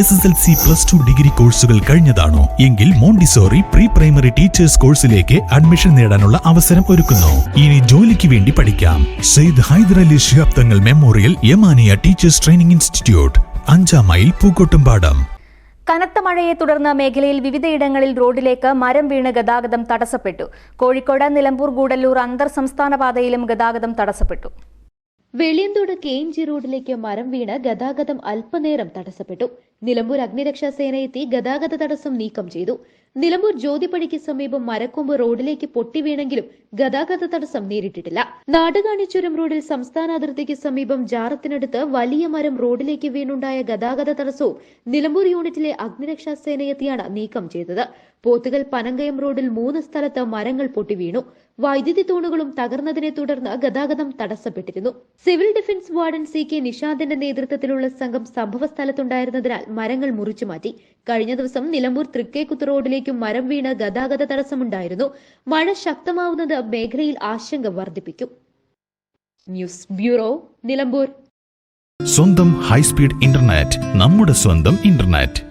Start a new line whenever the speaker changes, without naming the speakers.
S S L C plus two degree കോഴ്സുകൾ കഴിഞ്ഞതാണോ? എങ്കിൽ മോണ്ടിസോറി പ്രീ പ്രൈമറി ടീച്ചേഴ്സ് കോഴ്സിലേക്ക് അഡ്മിഷൻ നേടാനുള്ള അവസരം ഒരുക്കുന്നു. ഇനി ജോലിക്ക് വേണ്ടി പഠിക്കാം. Sayed Hyderali Shihab Thangal memorial Yamaniya teachers training institute അഞ്ചാം മൈൽ പൂക്കോട്ടുംപാടം.
കനത്ത മഴയെ തുടർന്ന് മേഖലയിൽ വിവിധയിടങ്ങളിൽ റോഡിലേക്ക് മരം വീണ് ഗതാഗതം തടസ്സപ്പെട്ടു. കോഴിക്കോട് നിലമ്പൂർ ഗൂഡല്ലൂർ അന്തർ സംസ്ഥാന പാതയിലും ഗതാഗതം തടസ്സപ്പെട്ടു.
വെളിയന്തോട് കെ എം ജി റോഡിലേക്ക് മരം വീണ് ഗതാഗതം അല്പനേരം തടസ്സപ്പെട്ടു. നിലമ്പൂർ അഗ്നിരക്ഷാ സേന എത്തി ഗതാഗത തടസ്സം നീക്കം ചെയ്തു. നിലമ്പൂർ ജ്യോതിപ്പടിക്ക് സമീപം മരക്കൊമ്പ് റോഡിലേക്ക് പൊട്ടി വീണെങ്കിലും ഗതാഗത തടസ്സം നേരിട്ടിട്ടില്ല. നാടുകാണിച്ചുരം റോഡിൽ സംസ്ഥാന അതിർത്തിക്ക് സമീപം ജാറത്തിനടുത്ത് വലിയ മരം റോഡിലേക്ക് വീണുണ്ടായ ഗതാഗത തടസ്സവും നിലമ്പൂർ യൂണിറ്റിലെ അഗ്നിരക്ഷാ സേനയെത്തിയാണ് നീക്കം ചെയ്തത്. പോത്തുകൽ പനങ്കയം റോഡിൽ മൂന്ന് സ്ഥലത്ത് മരങ്ങൾ പൊട്ടി വീണു. വൈദ്യുതി തൂണുകളും തകർന്നതിനെ തുടർന്ന് ഗതാഗതം തടസ്സപ്പെട്ടിരുന്നു. Civil defence warden C K നിഷാദിന്റെ നേതൃത്വത്തിലുള്ള സംഘം സംഭവ സ്ഥലത്തുണ്ടായിരുന്നതിനാൽ മരങ്ങൾ മുറിച്ചു മാറ്റി. കഴിഞ്ഞ ദിവസം നിലമ്പൂർ തൃക്കേക്കുത്ത് റോഡിലേക്കും മരം വീണ് ഗതാഗത തടസ്സമുണ്ടായിരുന്നു. മഴ ശക്തമാവുന്നത് മേഖലയിൽ ആശങ്ക വർദ്ധിപ്പിക്കും. News bureau Nilambur.
സ്വന്തം ഹൈസ്പീഡ് ഇന്റർനെറ്റ് നമ്മുടെ സ്വന്തം ഇന്റർനെറ്റ്.